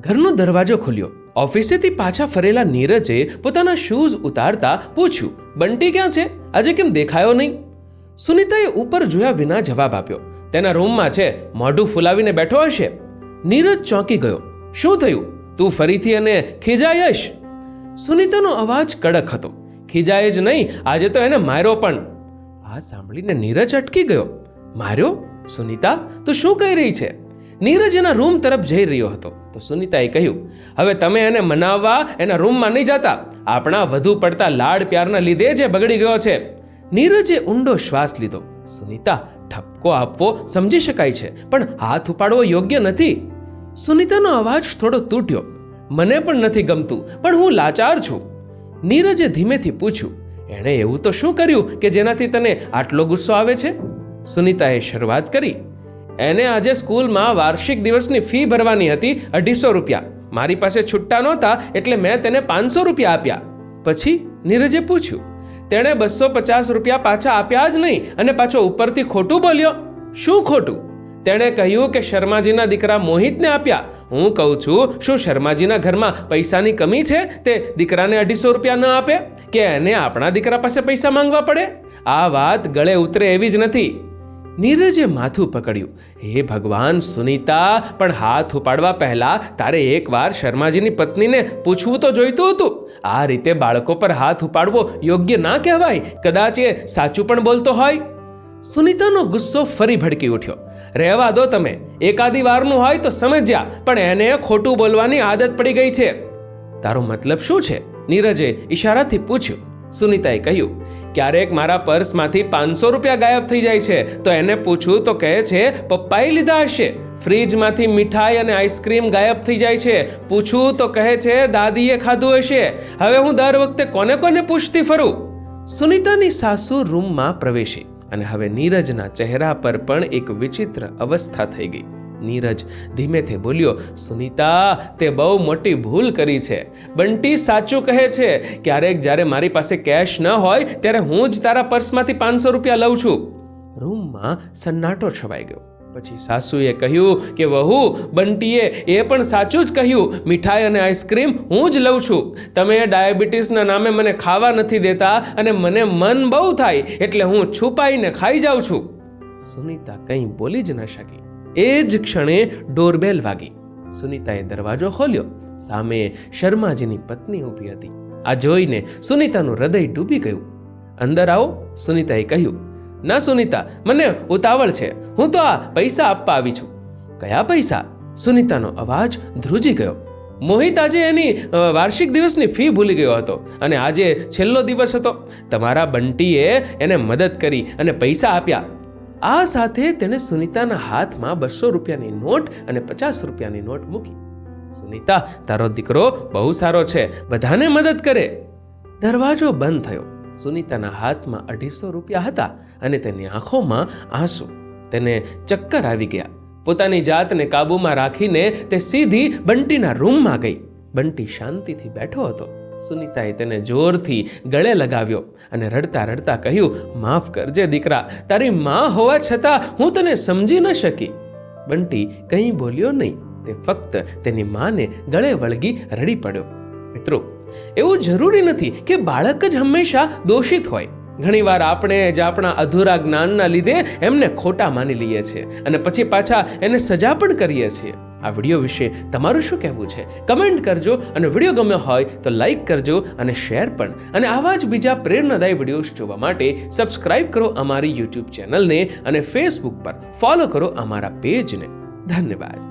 ઘરનો દરવાજો ખુલ્યો. ઓફિસેથી પાછા ફરેલા નીરજે પોતાના શૂઝ ઉતારતા પૂછ્યું, બંટી ક્યાં છે? આજે કેમ દેખાયો નહીં? સુનિતાએ ઉપર જોયા વિના જવાબ આપ્યો, તેના રૂમમાં છે, મોઢું ફુલાવીને બેઠો હશે. નીરજ ચોંકી ગયો, શું થયું? તું ફરીથી અને ખીજાયશ સુનિતાનો અવાજ કડક હતો, ખીજાય જ નહીં, આજે તો એને માર્યો પણ. આ સાંભળીને નીરજ અટકી ગયો, માર્યો? સુનિતા, તું શું કહી રહી છે? નીરજ એના રૂમ તરફ જઈ રહ્યો હતો તો સુનિતાએ કહ્યું, હવે તમે એને મનાવવા એના રૂમમાં નહીં જતા. આપણા વધુ પડતા લાડ પ્યારના લીધે જે બગડી ગયો છે. નીરજે ઊંડો શ્વાસ લીધો. સુનિતા, ઠપકો આપવો સમજી શકાય છે, પણ હાથ ઉપાડવો યોગ્ય નથી. સુનિતાનો અવાજ થોડો તૂટ્યો. મને પણ નથી ગમતું, પણ હું લાચાર છું. નીરજે ધીમેથી પૂછ્યું, એણે એવું તો શું કર્યું કે જેનાથી તને આટલો ગુસ્સો આવે છે? સુનિતાએ શરૂઆત કરી. એને આજે સ્કૂલમાં વાર્ષિક દિવસની ફી ભરવાની હતી અઢીસો રૂપિયા. મારી પાસે છુટ્ટા નહોતા એટલે મેં તેને પાંચસો રૂપિયા આપ્યા. પછી નીરજે પૂછ્યું, તેણે બસો પચાસ રૂપિયા પાછા આપ્યા જ નહીં અને પાછો ઉપરથી ખોટું બોલ્યો? શું ખોટું? તેણે કહ્યું કે શર્માજીના દીકરા મોહિતને આપ્યા. હું કહું છું, શું શર્માજીના ઘરમાં પૈસાની કમી છે? તે દીકરાને અઢીસો રૂપિયા ન આપે? કે એને આપણા દીકરા પાસે પૈસા માંગવા પડે? આ વાત ગળે ઉતરે એવી જ નથી. નીરજે માથું પકડ્યું. હે ભગવાન સુનીતા, પણ હાથ ઉપાડવા પહેલાં તારે એકવાર શર્માજીની પત્નીને પૂછવું તો જોઈતું હતું. આ રીતે બાળકો પર હાથ ઉપાડવો યોગ્ય ના કહેવાય. કદાચ એ સાચું પણ બોલતો હોય. સુનીતાનો ગુસ્સો ફરી ભડકી ઉઠ્યો. રહેવા દો તમે. એકાદી વારનું હોય તો સમજ્યા, પણ એને ખોટું બોલવાની આદત પડી ગઈ છે. તારો મતલબ શું છે? નીરજે ઈશારાથી પૂછ્યું. સુનીતાએ કહ્યું ક્યારેક મારા પર્સમાંથી પાંચસો રૂપિયા ગાયબ થઈ જાય છે. તો એને પૂછું, તો કહે છે, પપ્પાએ લીધા હશે. ફ્રીજમાંથી મીઠાઈ અને આઈસ્ક્રીમ ગાયબ થઈ જાય છે. પૂછું, તો કહે છે, દાદીએ ખાધું હશે. હવે હું દર વખતે કોને કોને પૂછતી ફરું? સુનીતાની સાસુ રૂમમાં પ્રવેશી અને હવે નીરજના ચહેરા પર પણ એક વિચિત્ર અવસ્થા થઈ ગઈ. નીરજ ધીમેથી બોલ્યો, સુનીતા, તે બહુ મોટી ભૂલ કરી છે. બંટી સાચું કહે છે, ક્યારેક જ્યારે મારી પાસે કેશ ન હોય, ત્યારે હું જ તારા પર્સમાંથી પાંચસો રૂપિયા લઉં છું. રૂમમાં સન્નાટો છવાઈ ગયો. પછી સાસુએ કહ્યું કે, વહુ, બંટીએ એ પણ સાચું જ કહ્યું, મીઠાઈ અને આઈસ્ક્રીમ હું જ લઉં છું. તમે ડાયાબિટીસના નામે મને ખાવા નથી દેતા અને મને મન બહુ થાય, એટલે હું છુપાઈને ખાઈ જાઉં છું. સુનીતા કંઈ બોલી જ ન શકી. એ જ ક્ષણે ડોરબેલ વાગી. સુનીતાએ દરવાજો ખોલ્યો. સામે શર્માજીની પત્ની ઊભી હતી. આ જોઈને સુનીતાનું હૃદય ડૂબી ગયું. અંદર આવો, સુનીતાએ કહ્યું. ના સુનીતા, મને ઉતાવળ છે. હું તો આ પૈસા આપવા આવી છું. કયા પૈસા? સુનીતાનો અવાજ ધ્રુજી ગયો. મોહિત આજે એની વાર્ષિક દિવસની ફી ભૂલી ગયો હતો અને આજે છેલ્લો દિવસ હતો. તમારા બંટીએ એને મદદ કરી અને પૈસા આપ્યા. આ સાથે તેણે સુનીતાના હાથમાં બસો રૂપિયાની નોટ અને પચાસ રૂપિયાની નોટ મૂકી. સુનીતા, તારો દીકરો બહુ સારો છે, બધાને મદદ કરે. દરવાજો બંધ થયો. સુનીતાના હાથમાં અઢીસો રૂપિયા હતા અને તેની આંખોમાં આંસુ. તેને ચક્કર આવી ગયા. પોતાની જાતને કાબૂમાં રાખીને તે સીધી બંટીના રૂમમાં ગઈ. બંટી શાંતિથી બેઠો હતો. સુનીતાએ તેને જોરથી ગળે લગાવ્યો અને રડતા રડતા કહ્યું, માફ કરજે દીકરા, તારી માં હોવા છતાં હું તને સમજી ન શકી. બંટી કંઈ બોલ્યો નહીં, તે ફક્ત તેની માને ગળે વળગી રડી પડ્યો. મિત્રો, એવું જરૂરી નથી કે બાળક જ હંમેશા દોષિત હોય. ઘણીવાર આપણે જ આપણા અધૂરા જ્ઞાનના લીધે એમને ખોટા માની લઈએ છીએ અને પછી પાછા એને સજા પણ કરીએ છીએ. આ વીડિયો વિશે તમારું શું કહેવું છે? કમેન્ટ કરજો અને વીડિયો ગમ્યો હોય તો લાઈક કરજો અને શેર પણ. અને આવા જ બીજા પ્રેરણાદાયી વિડીયોઝ જોવા માટે સબસ્ક્રાઇબ કરો અમારી યુટ્યુબ ચેનલને અને ફેસબુક પર ફોલો કરો અમારા પેજને. ધન્યવાદ.